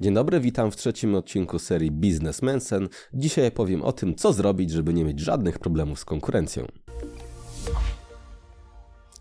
Dzień dobry, witam w trzecim odcinku serii Business Mensen. Dzisiaj powiem o tym, co zrobić, żeby nie mieć żadnych problemów z konkurencją.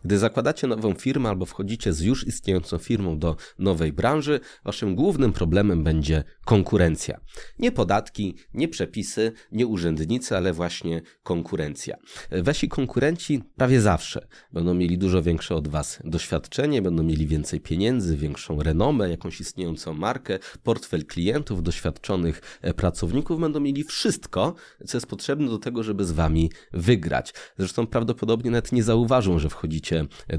Gdy zakładacie nową firmę albo wchodzicie z już istniejącą firmą do nowej branży, waszym głównym problemem będzie konkurencja. Nie podatki, nie przepisy, nie urzędnicy, ale właśnie konkurencja. Wasi konkurenci prawie zawsze będą mieli dużo większe od was doświadczenie, będą mieli więcej pieniędzy, większą renomę, jakąś istniejącą markę, portfel klientów, doświadczonych e, pracowników, będą mieli wszystko, co jest potrzebne do tego, żeby z wami wygrać. Zresztą prawdopodobnie nawet nie zauważą, że wchodzicie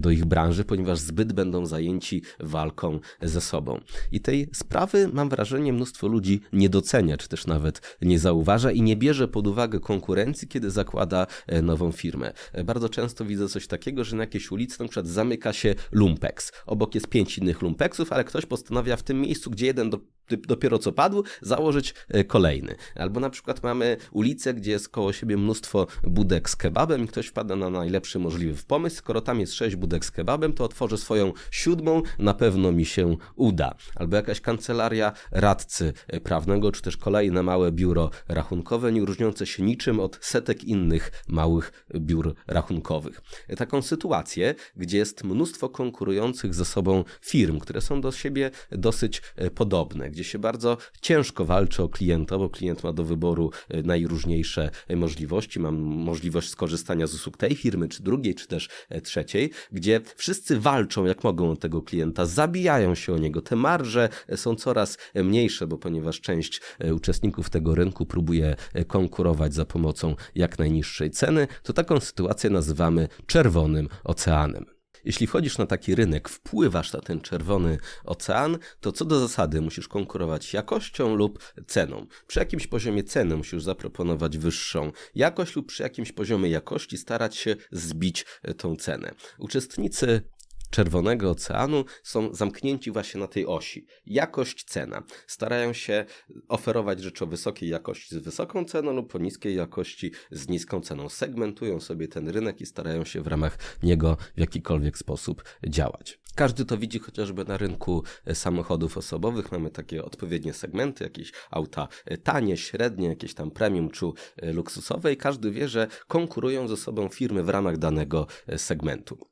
do ich branży, ponieważ zbyt będą zajęci walką ze sobą. I tej sprawy, mam wrażenie, mnóstwo ludzi nie docenia, czy też nawet nie zauważa i nie bierze pod uwagę konkurencji, kiedy zakłada e, nową firmę. E, Bardzo często widzę coś takiego, że na jakiejś ulicy na przykład zamyka się lumpex. Obok jest pięć innych lumpexów, ale ktoś postanawia w tym miejscu, gdzie jeden do dopiero co padł, założyć e, kolejny. Albo na przykład mamy ulicę, gdzie jest koło siebie mnóstwo budek z kebabem i ktoś wpada na najlepszy możliwy pomysł. Skoro tam jest sześć budek z kebabem, to otworzę swoją siódmą, na pewno mi się uda. Albo jakaś kancelaria radcy e, prawnego, czy też kolejne małe biuro rachunkowe, nie różniące się niczym od setek innych małych biur rachunkowych. E, Taką sytuację, gdzie jest mnóstwo konkurujących ze sobą firm, które są do siebie dosyć podobne, gdzie się bardzo ciężko walczy o klienta, bo klient ma do wyboru e, najróżniejsze e, możliwości. Mam możliwość skorzystania z usług tej firmy, czy drugiej, czy też e, trzeciej, gdzie wszyscy walczą jak mogą o tego klienta, zabijają się o niego. Te marże są coraz mniejsze, bo ponieważ część uczestników tego rynku próbuje konkurować za pomocą jak najniższej ceny, to taką sytuację nazywamy czerwonym oceanem. Jeśli wchodzisz na taki rynek, wpływasz na ten czerwony ocean, to co do zasady musisz konkurować jakością lub ceną. Przy jakimś poziomie ceny musisz zaproponować wyższą jakość lub przy jakimś poziomie jakości starać się zbić e, tą cenę. Uczestnicy Czerwonego Oceanu są zamknięci właśnie na tej osi. Jakość, cena. Starają się oferować rzeczy o wysokiej jakości z wysoką ceną lub o niskiej jakości z niską ceną. Segmentują sobie ten rynek i starają się w ramach niego w jakikolwiek sposób działać. Każdy to widzi chociażby na rynku e, samochodów osobowych. Mamy takie odpowiednie segmenty, jakieś auta e, tanie, średnie, jakieś tam premium czy e, luksusowe i każdy wie, że konkurują ze sobą firmy w ramach danego segmentu.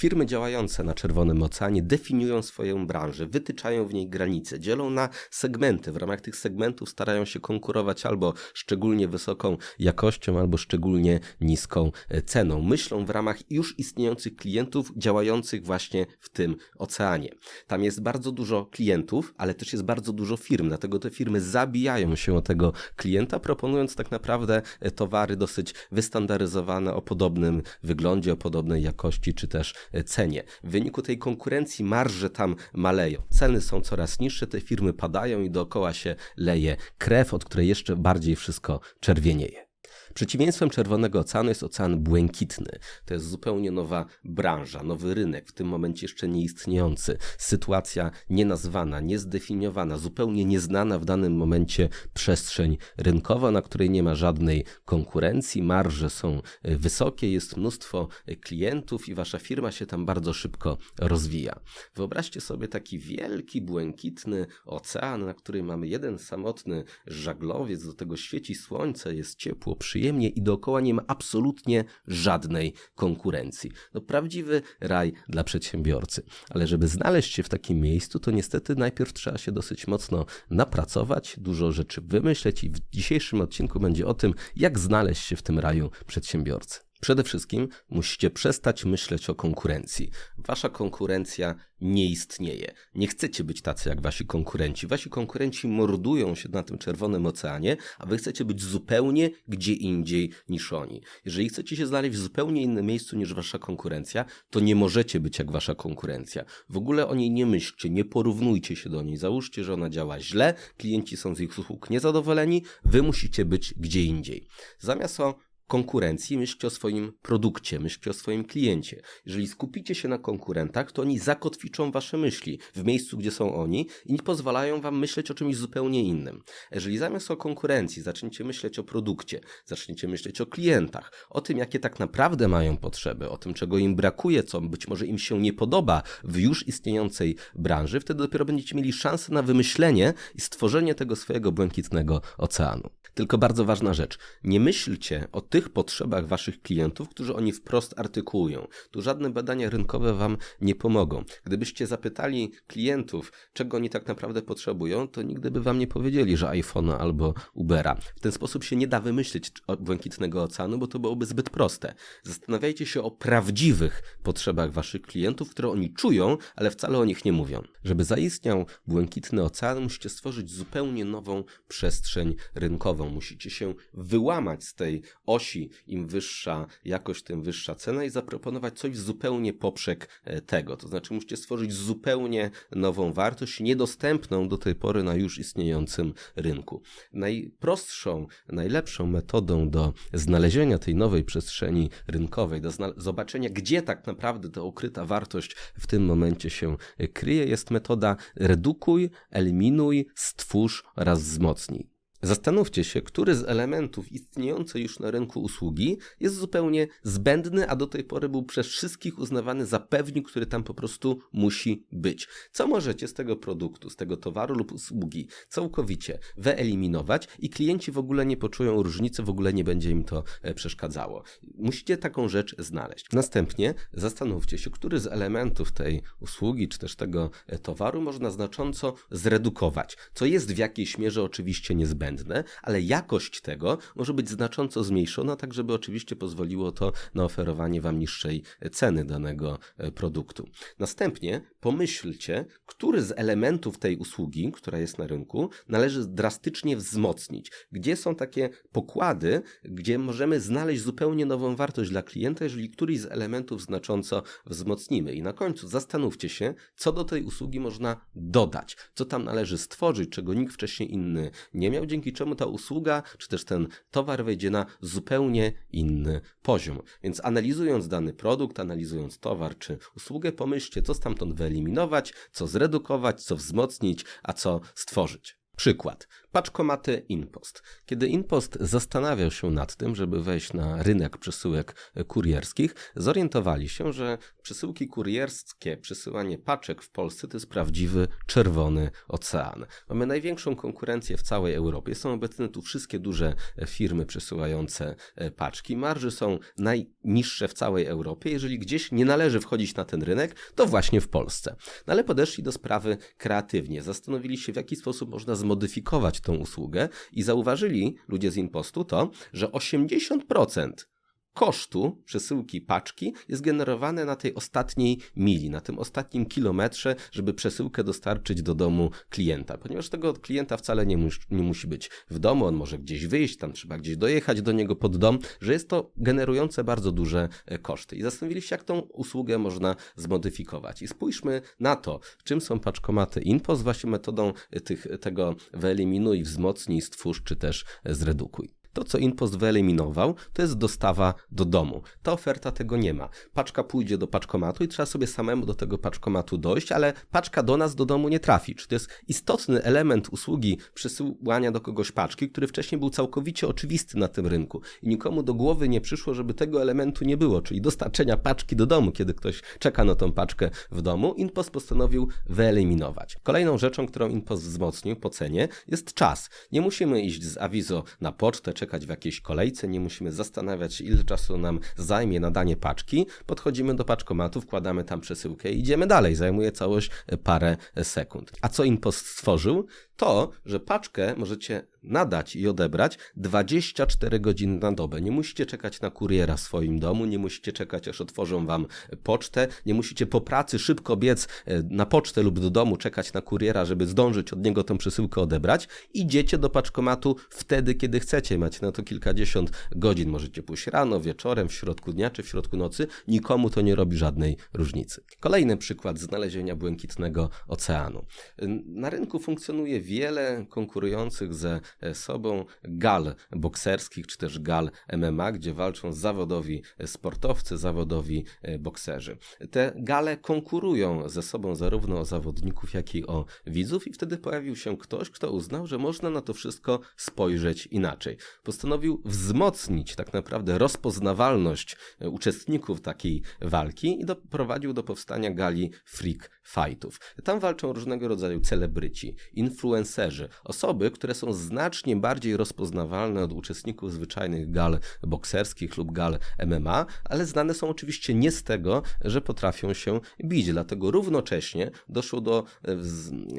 Firmy działające na Czerwonym Oceanie definiują swoją branżę, wytyczają w niej granice, dzielą na segmenty. W ramach tych segmentów starają się konkurować albo szczególnie wysoką jakością, albo szczególnie niską e, ceną. Myślą w ramach już istniejących klientów działających właśnie w tym oceanie. Tam jest bardzo dużo klientów, ale też jest bardzo dużo firm, dlatego te firmy zabijają się o tego klienta, proponując tak naprawdę e, towary dosyć wystandaryzowane o podobnym wyglądzie, o podobnej jakości, czy też cenie. W wyniku tej konkurencji marże tam maleją. Ceny są coraz niższe, te firmy padają i dookoła się leje krew, od której jeszcze bardziej wszystko czerwienieje. Przeciwieństwem Czerwonego Oceanu jest ocean błękitny. To jest zupełnie nowa branża, nowy rynek, w tym momencie jeszcze nieistniejący. Sytuacja nienazwana, niezdefiniowana, zupełnie nieznana w danym momencie przestrzeń rynkowa, na której nie ma żadnej konkurencji, marże są e, wysokie, jest mnóstwo e, klientów i wasza firma się tam bardzo szybko rozwija. Wyobraźcie sobie taki wielki, błękitny ocean, na którym mamy jeden samotny żaglowiec, do tego świeci słońce, jest ciepło, przyjemnie i dookoła nie ma absolutnie żadnej konkurencji. No prawdziwy raj dla przedsiębiorcy. Ale żeby znaleźć się w takim miejscu, to niestety najpierw trzeba się dosyć mocno napracować, dużo rzeczy wymyśleć i w dzisiejszym odcinku będzie o tym, jak znaleźć się w tym raju przedsiębiorcy. Przede wszystkim musicie przestać myśleć o konkurencji. Wasza konkurencja nie istnieje. Nie chcecie być tacy jak wasi konkurenci. Wasi konkurenci mordują się na tym czerwonym oceanie, a wy chcecie być zupełnie gdzie indziej niż oni. Jeżeli chcecie się znaleźć w zupełnie innym miejscu niż wasza konkurencja, to nie możecie być jak wasza konkurencja. W ogóle o niej nie myślcie, nie porównujcie się do niej. Załóżcie, że ona działa źle, klienci są z ich usług niezadowoleni, wy musicie być gdzie indziej. Zamiast o konkurencji, myślcie o swoim produkcie, myślcie o swoim kliencie. Jeżeli skupicie się na konkurentach, to oni zakotwiczą wasze myśli w miejscu, gdzie są oni i pozwalają wam myśleć o czymś zupełnie innym. Jeżeli zamiast o konkurencji zaczniecie myśleć o produkcie, zaczniecie myśleć o klientach, o tym, jakie tak naprawdę mają potrzeby, o tym, czego im brakuje, co być może im się nie podoba w już istniejącej branży, wtedy dopiero będziecie mieli szansę na wymyślenie i stworzenie tego swojego błękitnego oceanu. Tylko bardzo ważna rzecz. Nie myślcie o tych potrzebach waszych klientów, którzy oni wprost artykułują. Tu żadne badania rynkowe wam nie pomogą. Gdybyście zapytali klientów, czego oni tak naprawdę potrzebują, to nigdy by wam nie powiedzieli, że iPhone'a albo Ubera. W ten sposób się nie da wymyślić błękitnego oceanu, bo to byłoby zbyt proste. Zastanawiajcie się o prawdziwych potrzebach waszych klientów, które oni czują, ale wcale o nich nie mówią. Żeby zaistniał błękitny ocean, musicie stworzyć zupełnie nową przestrzeń rynkową. Musicie się wyłamać z tej osi, im wyższa jakość, tym wyższa cena i zaproponować coś zupełnie poprzek e, tego. To znaczy musicie stworzyć zupełnie nową wartość, niedostępną do tej pory na już istniejącym rynku. Najprostszą, najlepszą metodą do znalezienia tej nowej przestrzeni rynkowej, do zobaczenia, gdzie tak naprawdę ta ukryta wartość w tym momencie się e, kryje, jest metoda redukuj, eliminuj, stwórz oraz wzmocnij. Zastanówcie się, który z elementów istniejącej już na rynku usługi jest zupełnie zbędny, a do tej pory był przez wszystkich uznawany za pewnik, który tam po prostu musi być. Co możecie z tego produktu, z tego towaru lub usługi całkowicie wyeliminować i klienci w ogóle nie poczują różnicy, w ogóle nie będzie im to e, przeszkadzało. Musicie taką rzecz znaleźć. Następnie zastanówcie się, który z elementów tej usługi czy też tego e, towaru można znacząco zredukować, co jest w jakiejś mierze oczywiście niezbędne niezbędne, ale jakość tego może być znacząco zmniejszona, tak żeby oczywiście pozwoliło to na oferowanie Wam niższej ceny danego e, produktu. Następnie pomyślcie, który z elementów tej usługi, która jest na rynku, należy drastycznie wzmocnić. Gdzie są takie pokłady, gdzie możemy znaleźć zupełnie nową wartość dla klienta, jeżeli któryś z elementów znacząco wzmocnimy. I na końcu zastanówcie się, co do tej usługi można dodać, co tam należy stworzyć, czego nikt wcześniej inny nie miał, dzięki dzięki czemu ta usługa czy też ten towar wejdzie na zupełnie inny poziom. Więc analizując dany produkt, analizując towar czy usługę, pomyślcie, co stamtąd wyeliminować, co zredukować, co wzmocnić, a co stworzyć. Przykład. Paczkomaty InPost. Kiedy InPost zastanawiał się nad tym, żeby wejść na rynek przesyłek kurierskich, zorientowali się, że przesyłki kurierskie, przesyłanie paczek w Polsce to jest prawdziwy czerwony ocean. Mamy największą konkurencję w całej Europie. Są obecne tu wszystkie duże firmy przesyłające e, paczki. Marże są najniższe w całej Europie. Jeżeli gdzieś nie należy wchodzić na ten rynek, to właśnie w Polsce. No ale podeszli do sprawy kreatywnie. Zastanowili się, w jaki sposób można zmodyfikować tą usługę i zauważyli ludzie z impostu to, że 80% kosztu przesyłki paczki jest generowane na tej ostatniej mili, na tym ostatnim kilometrze, żeby przesyłkę dostarczyć do domu klienta. Ponieważ tego klienta wcale nie, mus, nie musi być w domu, on może gdzieś wyjść, tam trzeba gdzieś dojechać do niego pod dom, że jest to generujące bardzo duże e, koszty. I zastanowili się, jak tą usługę można zmodyfikować. I spójrzmy na to, czym są paczkomaty InPost, właśnie metodą e, tych, tego wyeliminuj, wzmocnij, stwórz, czy też e, zredukuj. To, co InPost wyeliminował, to jest dostawa do domu. Ta oferta tego nie ma. Paczka pójdzie do paczkomatu i trzeba sobie samemu do tego paczkomatu dojść, ale paczka do nas do domu nie trafi. Czy to jest istotny element usługi przesyłania do kogoś paczki, który wcześniej był całkowicie oczywisty na tym rynku i nikomu do głowy nie przyszło, żeby tego elementu nie było, czyli dostarczenia paczki do domu, kiedy ktoś czeka na tą paczkę w domu. InPost postanowił wyeliminować. Kolejną rzeczą, którą InPost wzmocnił po cenie jest czas. Nie musimy iść z awizo na pocztę, czekać w jakiejś kolejce, nie musimy zastanawiać się, ile czasu nam zajmie nadanie paczki. Podchodzimy do paczkomatu, wkładamy tam przesyłkę i idziemy dalej. Zajmuje całość parę sekund. A co InPost stworzył? To, że paczkę możecie nadać i odebrać 24 godziny na dobę. Nie musicie czekać na kuriera w swoim domu, nie musicie czekać, aż otworzą wam pocztę, nie musicie po pracy szybko biec e, na pocztę lub do domu, czekać na kuriera, żeby zdążyć od niego tą przesyłkę odebrać. Idziecie do paczkomatu wtedy, kiedy chcecie. Macie na to kilkadziesiąt godzin. Możecie pójść rano, wieczorem, w środku dnia czy w środku nocy. Nikomu to nie robi żadnej różnicy. Kolejny przykład znalezienia błękitnego oceanu. Na rynku funkcjonuje wiele konkurujących ze sobą gal bokserskich, czy też gal MMA, gdzie walczą zawodowi sportowcy, zawodowi bokserzy. Te gale konkurują ze sobą zarówno o zawodników, jak i o widzów i wtedy pojawił się ktoś, kto uznał, że można na to wszystko spojrzeć inaczej. Postanowił wzmocnić tak naprawdę rozpoznawalność uczestników takiej walki i doprowadził do powstania gali Freak Fightów. Tam walczą różnego rodzaju celebryci, influencerzy, osoby, które są znacznie bardziej rozpoznawalne od uczestników zwyczajnych gal bokserskich lub gal MMA, ale znane są oczywiście nie z tego, że potrafią się bić. Dlatego równocześnie doszło do e,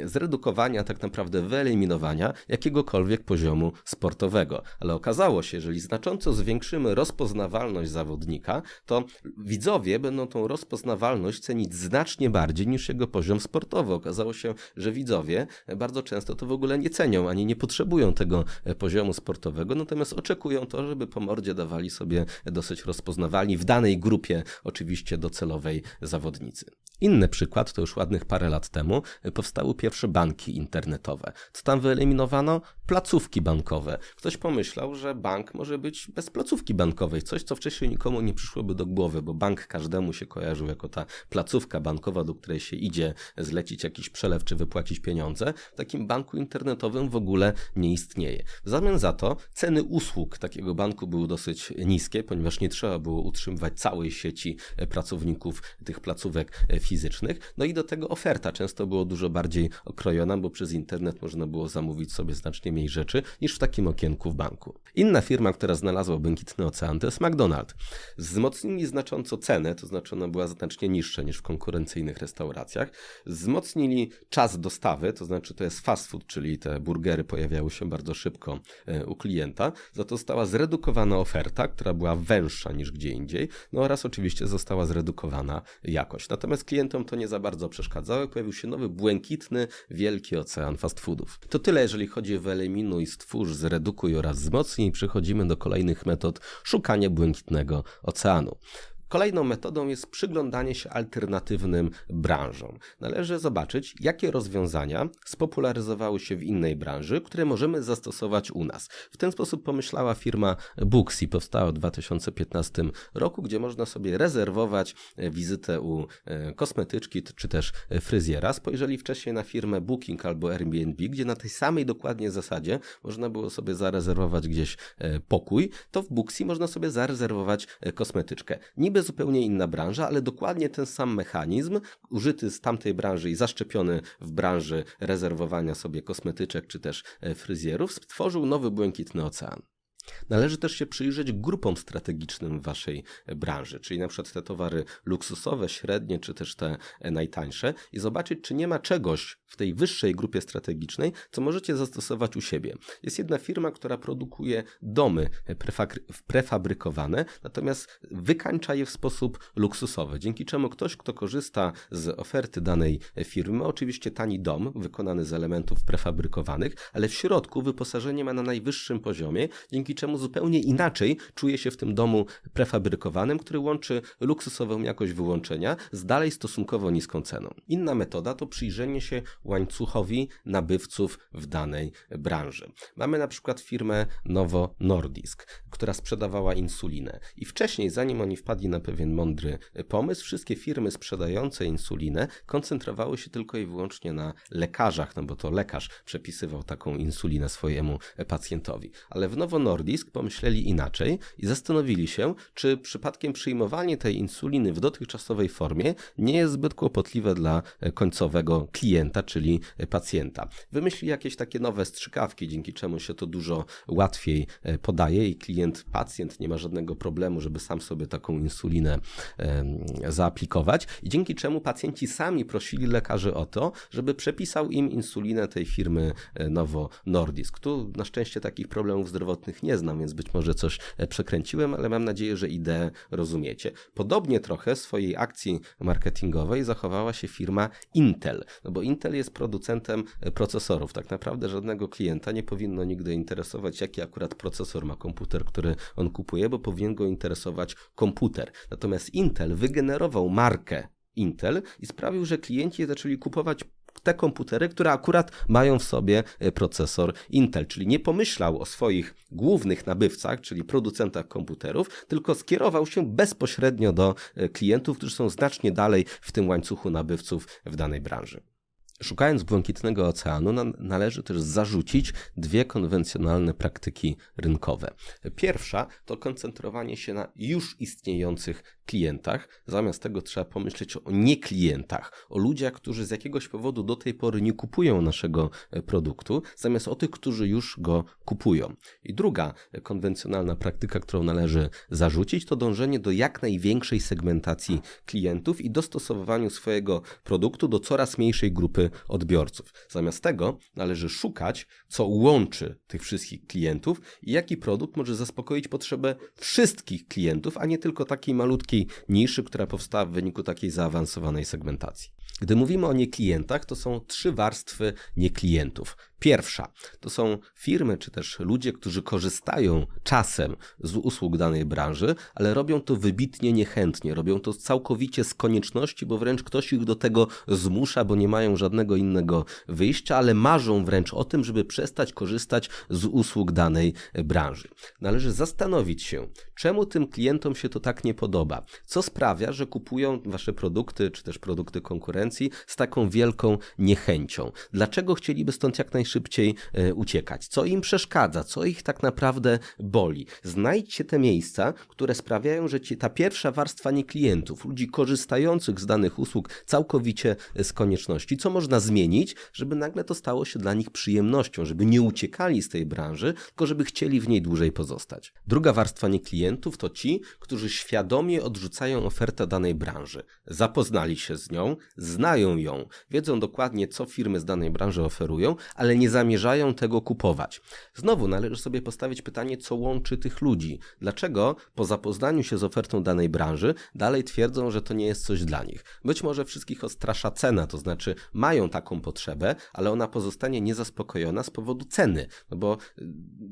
zredukowania, tak naprawdę wyeliminowania jakiegokolwiek poziomu sportowego. Ale okazało się, że jeżeli znacząco zwiększymy rozpoznawalność zawodnika, to widzowie będą tą rozpoznawalność cenić znacznie bardziej niż jego poziom sportowy. Okazało się, że widzowie bardzo często to w ogóle nie cenią, ani nie potrzebują tego e, poziomu sportowego, natomiast oczekują to, żeby po mordzie dawali sobie dosyć rozpoznawalni w danej grupie, oczywiście docelowej zawodnicy. Inny przykład, to już ładnych parę lat temu, powstały pierwsze banki internetowe. Co tam wyeliminowano? Placówki bankowe. Ktoś pomyślał, że bank może być bez placówki bankowej, coś co wcześniej nikomu nie przyszłoby do głowy, bo bank każdemu się kojarzył jako ta placówka bankowa, do której się idzie zlecić jakiś przelew czy wypłacić pieniądze. W takim banku internetowym w ogóle nie istnieje. W zamian za to ceny usług takiego banku były dosyć niskie, ponieważ nie trzeba było utrzymywać całej sieci pracowników tych placówek firmowych fizycznych. No i do tego oferta często było dużo bardziej okrojona, bo przez internet można było zamówić sobie znacznie mniej rzeczy niż w takim okienku w banku. Inna firma, która znalazła błękitny ocean, to jest McDonald's. Wzmocnili znacząco cenę, to znaczy ona była znacznie niższa niż w konkurencyjnych restauracjach. Wzmocnili czas dostawy, to znaczy to jest fast food, czyli te burgery pojawiały się bardzo szybko e, u klienta. Za to została zredukowana oferta, która była węższa niż gdzie indziej, no oraz oczywiście została zredukowana jakość. Natomiast klient klientom to nie za bardzo przeszkadzało. Pojawił się nowy, błękitny, wielki ocean fast foodów. To tyle, jeżeli chodzi o wyeliminuj, stwórz, zredukuj oraz wzmocnij. Przechodzimy do kolejnych metod szukania błękitnego oceanu. Kolejną metodą jest przyglądanie się alternatywnym branżom. Należy zobaczyć, jakie rozwiązania spopularyzowały się w innej branży, które możemy zastosować u nas. W ten sposób pomyślała firma Booksy, powstała w 2015 roku, gdzie można sobie rezerwować e, wizytę u e, kosmetyczki czy też fryzjera. Spojrzeli wcześniej na firmę Booking albo Airbnb, gdzie na tej samej dokładnie zasadzie można było sobie zarezerwować gdzieś e, pokój, to w Booksy można sobie zarezerwować kosmetyczkę. Niby zupełnie inna branża, ale dokładnie ten sam mechanizm, użyty z tamtej branży i zaszczepiony w branży rezerwowania sobie kosmetyczek czy też e, fryzjerów, stworzył nowy błękitny ocean. Należy też się przyjrzeć grupom strategicznym waszej branży, czyli na przykład te towary luksusowe, średnie, czy też te najtańsze i zobaczyć, czy nie ma czegoś w tej wyższej grupie strategicznej, co możecie zastosować u siebie. Jest jedna firma, która produkuje domy prefabrykowane, natomiast wykańcza je w sposób luksusowy, dzięki czemu ktoś, kto korzysta z oferty danej firmy, oczywiście tani dom wykonany z elementów prefabrykowanych, ale w środku wyposażenie ma na najwyższym poziomie, dzięki czemu zupełnie inaczej czuje się w tym domu prefabrykowanym, który łączy luksusową jakość wyłączenia z dalej stosunkowo niską ceną. Inna metoda to przyjrzenie się łańcuchowi nabywców w danej branży. Mamy na przykład firmę Novo Nordisk, która sprzedawała insulinę i wcześniej, zanim oni wpadli na pewien mądry pomysł, wszystkie firmy sprzedające insulinę koncentrowały się tylko i wyłącznie na lekarzach, no bo to lekarz przepisywał taką insulinę swojemu pacjentowi. Ale w Novo Nordisk pomyśleli inaczej i zastanowili się, czy przypadkiem przyjmowanie tej insuliny w dotychczasowej formie nie jest zbyt kłopotliwe dla końcowego klienta, czyli e, pacjenta. Wymyślili jakieś takie nowe strzykawki, dzięki czemu się to dużo łatwiej e, podaje i klient, pacjent nie ma żadnego problemu, żeby sam sobie taką insulinę zaaplikować i dzięki czemu pacjenci sami prosili lekarzy o to, żeby przepisał im insulinę tej firmy Novo Nordisk. Tu na szczęście takich problemów zdrowotnych nie nie znam, więc być może coś e, przekręciłem, ale mam nadzieję, że ideę rozumiecie. Podobnie trochę swojej akcji marketingowej zachowała się firma Intel, no bo Intel jest producentem e, procesorów. Tak naprawdę żadnego klienta nie powinno nigdy interesować, jaki akurat procesor ma komputer, który on kupuje, bo powinien go interesować komputer. Natomiast Intel wygenerował markę Intel i sprawił, że klienci zaczęli kupować te komputery, które akurat mają w sobie e, procesor Intel, czyli nie pomyślał o swoich głównych nabywcach, czyli producentach komputerów, tylko skierował się bezpośrednio do e, klientów, którzy są znacznie dalej w tym łańcuchu nabywców w danej branży. Szukając błękitnego oceanu, należy też zarzucić dwie konwencjonalne praktyki rynkowe. Pierwsza to koncentrowanie się na już istniejących klientach. Zamiast tego trzeba pomyśleć o nieklientach, o ludziach, którzy z jakiegoś powodu do tej pory nie kupują naszego e, produktu, zamiast o tych, którzy już go kupują. I druga konwencjonalna praktyka, którą należy zarzucić, to dążenie do jak największej segmentacji klientów i dostosowywaniu swojego produktu do coraz mniejszej grupy odbiorców. Zamiast tego należy szukać, co łączy tych wszystkich klientów i jaki produkt może zaspokoić potrzebę wszystkich klientów, a nie tylko takiej malutkiej niszy, która powstała w wyniku takiej zaawansowanej segmentacji. Gdy mówimy o nieklientach, to są trzy warstwy nieklientów. Pierwsza to są firmy czy też ludzie, którzy korzystają czasem z usług danej branży, ale robią to wybitnie niechętnie, robią to całkowicie z konieczności, bo wręcz ktoś ich do tego zmusza, bo nie mają żadnego innego wyjścia, ale marzą wręcz o tym, żeby przestać korzystać z usług danej branży. Należy zastanowić się, czemu tym klientom się to tak nie podoba, co sprawia, że kupują wasze produkty czy też produkty konkurencji z taką wielką niechęcią. Dlaczego chcieliby stąd jak najszybciej szybciej e, uciekać, co im przeszkadza, co ich tak naprawdę boli. Znajdźcie te miejsca, które sprawiają, że ci, ta pierwsza warstwa nie klientów, ludzi korzystających z danych usług całkowicie e, z konieczności, co można zmienić, żeby nagle to stało się dla nich przyjemnością, żeby nie uciekali z tej branży, tylko żeby chcieli w niej dłużej pozostać. Druga warstwa nie klientów to ci, którzy świadomie odrzucają ofertę danej branży. Zapoznali się z nią, znają ją, wiedzą dokładnie, co firmy z danej branży oferują, ale nie zamierzają tego kupować. Znowu należy sobie postawić pytanie, co łączy tych ludzi. Dlaczego po zapoznaniu się z ofertą danej branży dalej twierdzą, że to nie jest coś dla nich? Być może wszystkich odstrasza cena, to znaczy mają taką potrzebę, ale ona pozostanie niezaspokojona z powodu ceny, no bo y,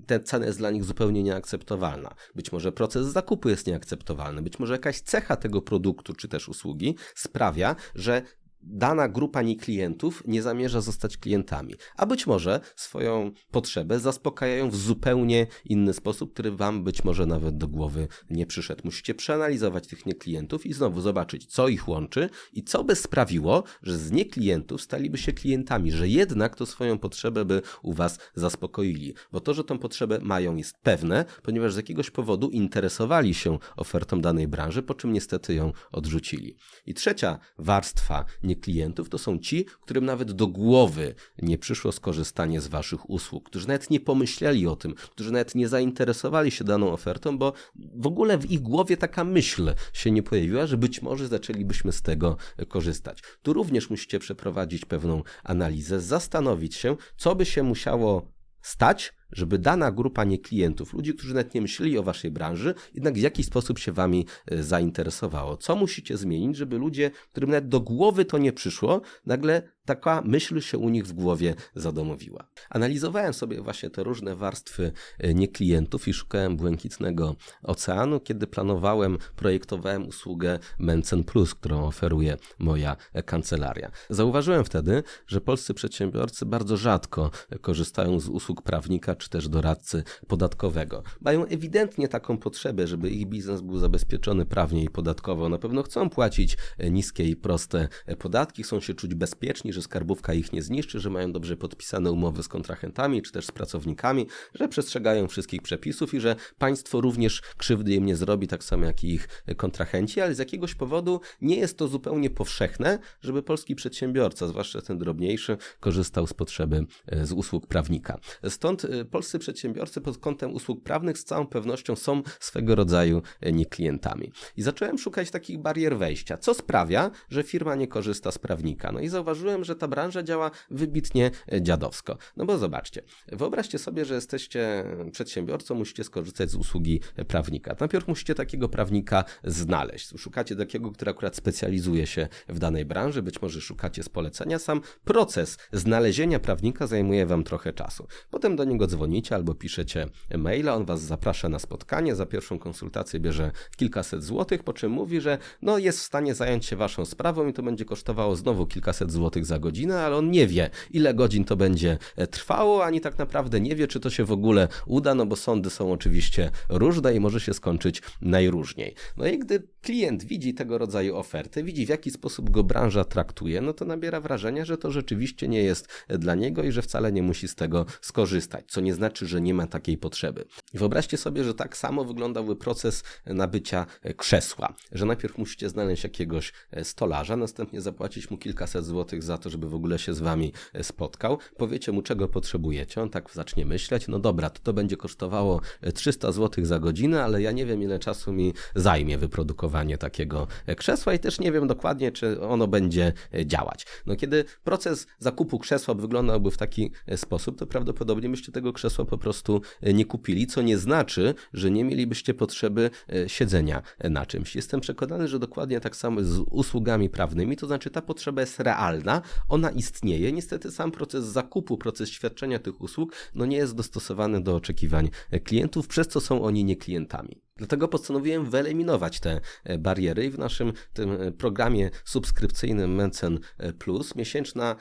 ta cena jest dla nich zupełnie nieakceptowalna. Być może proces zakupu jest nieakceptowalny, być może jakaś cecha tego produktu czy też usługi sprawia, że dana grupa nie klientów nie zamierza zostać klientami, a być może swoją potrzebę zaspokajają w zupełnie inny sposób, który wam być może nawet do głowy nie przyszedł. Musicie przeanalizować tych nieklientów i znowu zobaczyć, co ich łączy i co by sprawiło, że z nieklientów staliby się klientami, że jednak to swoją potrzebę by u was zaspokoili. Bo to, że tą potrzebę mają jest pewne, ponieważ z jakiegoś powodu interesowali się ofertą danej branży, po czym niestety ją odrzucili. I trzecia warstwa nie klientów to są ci, którym nawet do głowy nie przyszło skorzystanie z waszych usług, którzy nawet nie pomyśleli o tym, którzy nawet nie zainteresowali się daną ofertą, bo w ogóle w ich głowie taka myśl się nie pojawiła, że być może zaczęlibyśmy z tego korzystać. Tu również musicie przeprowadzić pewną analizę, zastanowić się, co by się musiało stać, żeby dana grupa nie klientów, ludzi, którzy nawet nie myśleli o waszej branży, jednak w jakiś sposób się wami e, zainteresowało. Co musicie zmienić, żeby ludzie, którym nawet do głowy to nie przyszło, nagle taka myśl się u nich w głowie zadomowiła. Analizowałem sobie właśnie te różne warstwy e, nieklientów i szukałem błękitnego oceanu, kiedy planowałem, projektowałem usługę Mencen Plus, którą oferuje moja kancelaria. Zauważyłem wtedy, że polscy przedsiębiorcy bardzo rzadko korzystają z usług prawnika czy też doradcy podatkowego. Mają ewidentnie taką potrzebę, żeby ich biznes był zabezpieczony prawnie i podatkowo. Na pewno chcą płacić e, niskie i proste e, podatki, chcą się czuć bezpieczni, że skarbówka ich nie zniszczy, że mają dobrze podpisane umowy z kontrahentami czy też z pracownikami, że przestrzegają wszystkich przepisów i że państwo również krzywdy im nie zrobi, tak samo jak i ich kontrahenci, ale z jakiegoś powodu nie jest to zupełnie powszechne, żeby polski przedsiębiorca, zwłaszcza ten drobniejszy, korzystał z potrzeby e, z usług prawnika. Stąd polscy przedsiębiorcy pod kątem usług prawnych z całą pewnością są swego rodzaju e, nie klientami. I zacząłem szukać takich barier wejścia. Co sprawia, że firma nie korzysta z prawnika? No i zauważyłem, że ta branża działa wybitnie e, dziadowsko. No bo zobaczcie, wyobraźcie sobie, że jesteście przedsiębiorcą, musicie skorzystać z usługi prawnika. Najpierw musicie takiego prawnika znaleźć. Szukacie takiego, który akurat specjalizuje się w danej branży, być może szukacie z polecenia. Sam proces znalezienia prawnika zajmuje wam trochę czasu. Potem do niego dzwonicie dzwonicie albo piszecie maila, on was zaprasza na spotkanie, za pierwszą konsultację bierze kilkaset złotych, po czym mówi, że no jest w stanie zająć się waszą sprawą i to będzie kosztowało znowu kilkaset złotych za godzinę, ale on nie wie, ile godzin to będzie e, trwało, ani tak naprawdę nie wie, czy to się w ogóle uda, no bo sądy są oczywiście różne i może się skończyć najróżniej. No i gdy klient widzi tego rodzaju oferty, widzi w jaki sposób go branża traktuje, no to nabiera wrażenia, że to rzeczywiście nie jest dla niego i że wcale nie musi z tego skorzystać, co nie znaczy, że nie ma takiej potrzeby. Wyobraźcie sobie, że tak samo wyglądałby proces nabycia krzesła, że najpierw musicie znaleźć jakiegoś stolarza, następnie zapłacić mu kilkaset złotych za to, żeby w ogóle się z wami spotkał, powiecie mu czego potrzebujecie, on tak zacznie myśleć, no dobra, to to będzie kosztowało 300 złotych za godzinę, ale ja nie wiem ile czasu mi zajmie wyprodukowanie takiego krzesła i też nie wiem dokładnie, czy ono będzie działać. No kiedy proces zakupu krzesła wyglądałby w taki sposób, to prawdopodobnie byście tego krzesła po prostu nie kupili, co nie znaczy, że nie mielibyście potrzeby siedzenia na czymś. Jestem przekonany, że dokładnie tak samo z usługami prawnymi, to znaczy ta potrzeba jest realna, ona istnieje. Niestety sam proces zakupu, proces świadczenia tych usług, no nie jest dostosowany do oczekiwań klientów, przez co są oni nie klientami. Dlatego postanowiłem wyeliminować te e, bariery i w naszym tym e, programie subskrypcyjnym Mencen e, Plus miesięczna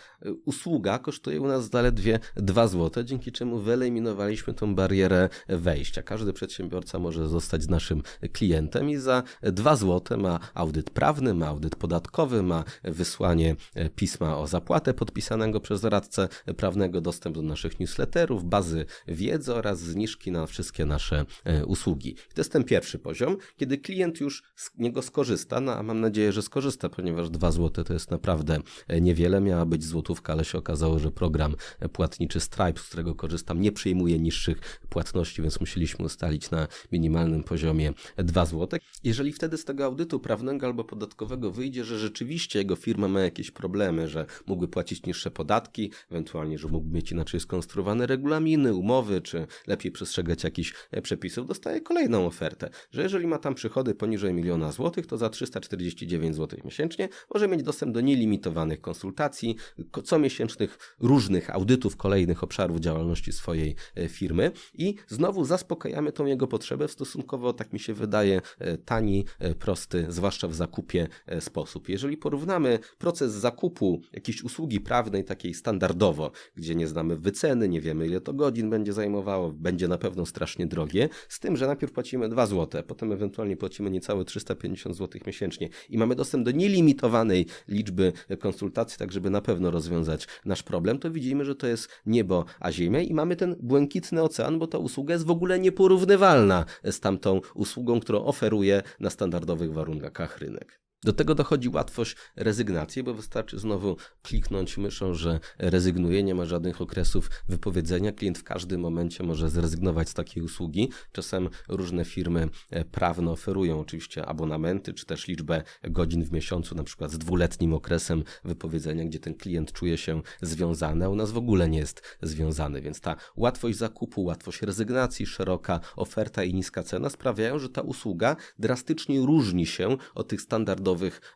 usługa kosztuje u nas zaledwie 2 zł, dzięki czemu wyeliminowaliśmy tą barierę wejścia. Każdy przedsiębiorca może zostać naszym klientem i za 2 zł ma audyt prawny, ma audyt podatkowy, ma wysłanie pisma o zapłatę podpisanego przez radcę prawnego, dostęp do naszych newsletterów, bazy wiedzy oraz zniżki na wszystkie nasze usługi. To jest ten pierwszy poziom, kiedy klient już z niego skorzysta, no a mam nadzieję, że skorzysta, ponieważ 2 zł to jest naprawdę e, niewiele. Miała być złotówka, ale się okazało, że program e, płatniczy Stripe, z którego korzystam, nie przyjmuje niższych płatności, więc musieliśmy ustalić na minimalnym poziomie 2 zł. Jeżeli wtedy z tego audytu prawnego albo podatkowego wyjdzie, że rzeczywiście jego firma ma jakieś problemy, że mógłby płacić niższe podatki, ewentualnie, że mógłby mieć inaczej skonstruowane regulaminy, umowy, czy lepiej przestrzegać jakichś e, przepisów, dostaje kolejną ofertę ofertę, że jeżeli ma tam przychody poniżej miliona złotych, to za 349 zł miesięcznie może mieć dostęp do nielimitowanych konsultacji, comiesięcznych różnych audytów kolejnych obszarów działalności swojej e, firmy i znowu zaspokajamy tą jego potrzebę w stosunkowo, tak mi się wydaje, e, tani, e, prosty, zwłaszcza w zakupie sposób. Jeżeli porównamy proces zakupu jakiejś usługi prawnej takiej standardowo, gdzie nie znamy wyceny, nie wiemy ile to godzin będzie zajmowało, będzie na pewno strasznie drogie, z tym, że najpierw płacimy 2 zł, potem ewentualnie płacimy niecałe 350 zł miesięcznie. I mamy dostęp do nielimitowanej liczby konsultacji, tak żeby na pewno rozwiązać nasz problem, to widzimy, że to jest niebo a ziemia i mamy ten błękitny ocean, bo ta usługa jest w ogóle nieporównywalna z tamtą usługą, którą oferuje na standardowych warunkach rynek. Do tego dochodzi łatwość rezygnacji, bo wystarczy znowu kliknąć myszą, że rezygnuje, nie ma żadnych okresów wypowiedzenia. Klient w każdym momencie może zrezygnować z takiej usługi. Czasem różne firmy e, prawne oferują oczywiście abonamenty, czy też liczbę godzin w miesiącu, na przykład z dwuletnim okresem wypowiedzenia, gdzie ten klient czuje się związany, a u nas w ogóle nie jest związany. Więc ta łatwość zakupu, łatwość rezygnacji, szeroka oferta i niska cena sprawiają, że ta usługa drastycznie różni się od tych standardowych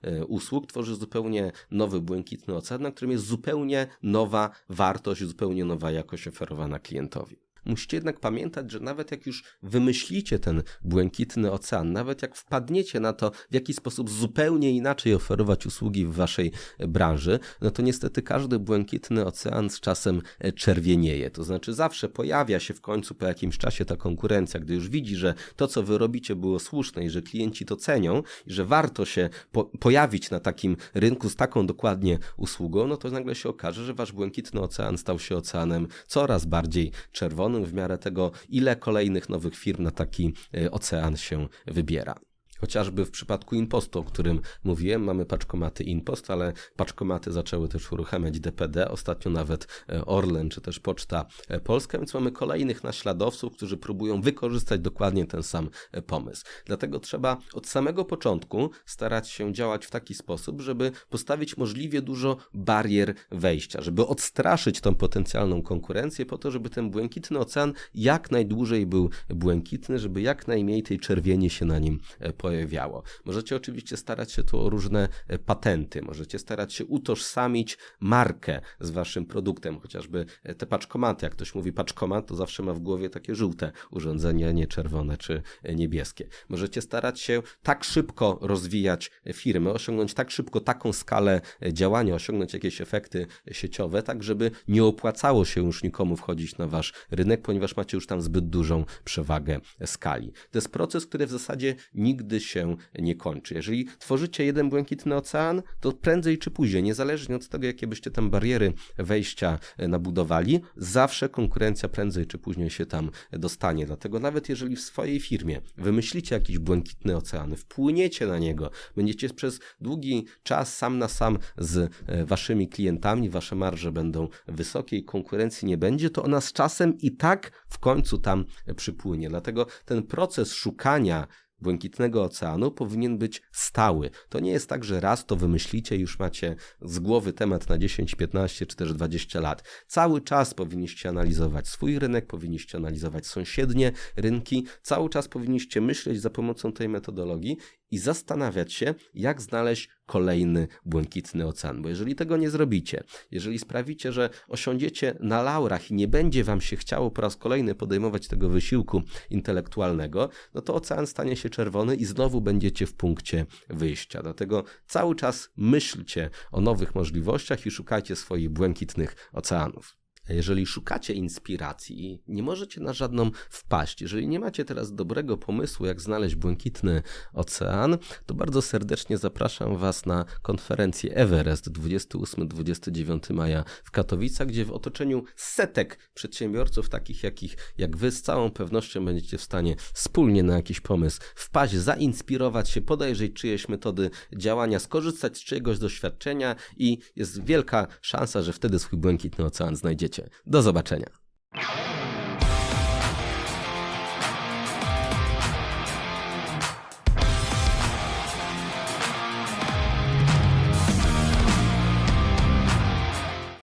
E, usług, tworzy zupełnie nowy błękitny ocean, na którym jest zupełnie nowa wartość, zupełnie nowa jakość oferowana klientowi. Musicie jednak pamiętać, że nawet jak już wymyślicie ten błękitny ocean, nawet jak wpadniecie na to, w jaki sposób zupełnie inaczej oferować usługi w waszej branży, no to niestety każdy błękitny ocean z czasem e, czerwienieje. To znaczy zawsze pojawia się w końcu po jakimś czasie ta konkurencja, gdy już widzi, że to, co wy robicie, było słuszne i że klienci to cenią i że warto się po pojawić na takim rynku z taką dokładnie usługą, no to nagle się okaże, że wasz błękitny ocean stał się oceanem coraz bardziej czerwonym w miarę tego, ile kolejnych nowych firm na taki e, ocean się wybiera. Chociażby w przypadku Impostu, o którym mówiłem, mamy paczkomaty Impost, ale paczkomaty zaczęły też uruchamiać DPD, ostatnio nawet e, Orlen czy też Poczta e, Polska, więc mamy kolejnych naśladowców, którzy próbują wykorzystać dokładnie ten sam e, pomysł. Dlatego trzeba od samego początku starać się działać w taki sposób, żeby postawić możliwie dużo barier wejścia, żeby odstraszyć tą potencjalną konkurencję po to, żeby ten błękitny ocean jak najdłużej był błękitny, żeby jak najmniej tej czerwieni się na nim pojawiło pojawiało. Możecie oczywiście starać się tu o różne e, patenty, możecie starać się utożsamić markę z waszym produktem, chociażby e, te paczkomaty. Jak ktoś mówi paczkomat, to zawsze ma w głowie takie żółte urządzenie, nie czerwone czy e, niebieskie. Możecie starać się tak szybko rozwijać firmy, osiągnąć tak szybko taką skalę działania, osiągnąć jakieś efekty sieciowe, tak żeby nie opłacało się już nikomu wchodzić na wasz rynek, ponieważ macie już tam zbyt dużą przewagę skali. To jest proces, który w zasadzie nigdy się nie kończy. Jeżeli tworzycie jeden błękitny ocean, to prędzej czy później, niezależnie od tego, jakie byście tam bariery wejścia e, nabudowali, zawsze konkurencja prędzej czy później się tam dostanie. Dlatego nawet jeżeli w swojej firmie wymyślicie jakiś błękitny ocean, wpłyniecie na niego, będziecie przez długi czas sam na sam z e, waszymi klientami, wasze marże będą wysokie i konkurencji nie będzie, to ona z czasem i tak w końcu tam przypłynie. Dlatego ten proces szukania Błękitnego Oceanu powinien być stały. To nie jest tak, że raz to wymyślicie i już macie z głowy temat na 10, 15 czy też 20 lat. Cały czas powinniście analizować swój rynek, powinniście analizować sąsiednie rynki, cały czas powinniście myśleć za pomocą tej metodologii i zastanawiać się, jak znaleźć kolejny błękitny ocean. Bo jeżeli tego nie zrobicie, jeżeli sprawicie, że osiądziecie na laurach i nie będzie wam się chciało po raz kolejny podejmować tego wysiłku intelektualnego, no to ocean stanie się czerwony i znowu będziecie w punkcie wyjścia. Dlatego cały czas myślcie o nowych możliwościach i szukajcie swoich błękitnych oceanów. Jeżeli szukacie inspiracji nie możecie na żadną wpaść, jeżeli nie macie teraz dobrego pomysłu, jak znaleźć błękitny ocean, to bardzo serdecznie zapraszam Was na konferencję Everest 28-29 maja w Katowicach, gdzie w otoczeniu setek przedsiębiorców, takich jakich, jak Wy, z całą pewnością będziecie w stanie wspólnie na jakiś pomysł wpaść, zainspirować się, podejrzeć czyjeś metody działania, skorzystać z czyjegoś doświadczenia i jest wielka szansa, że wtedy swój błękitny ocean znajdziecie. Do zobaczenia.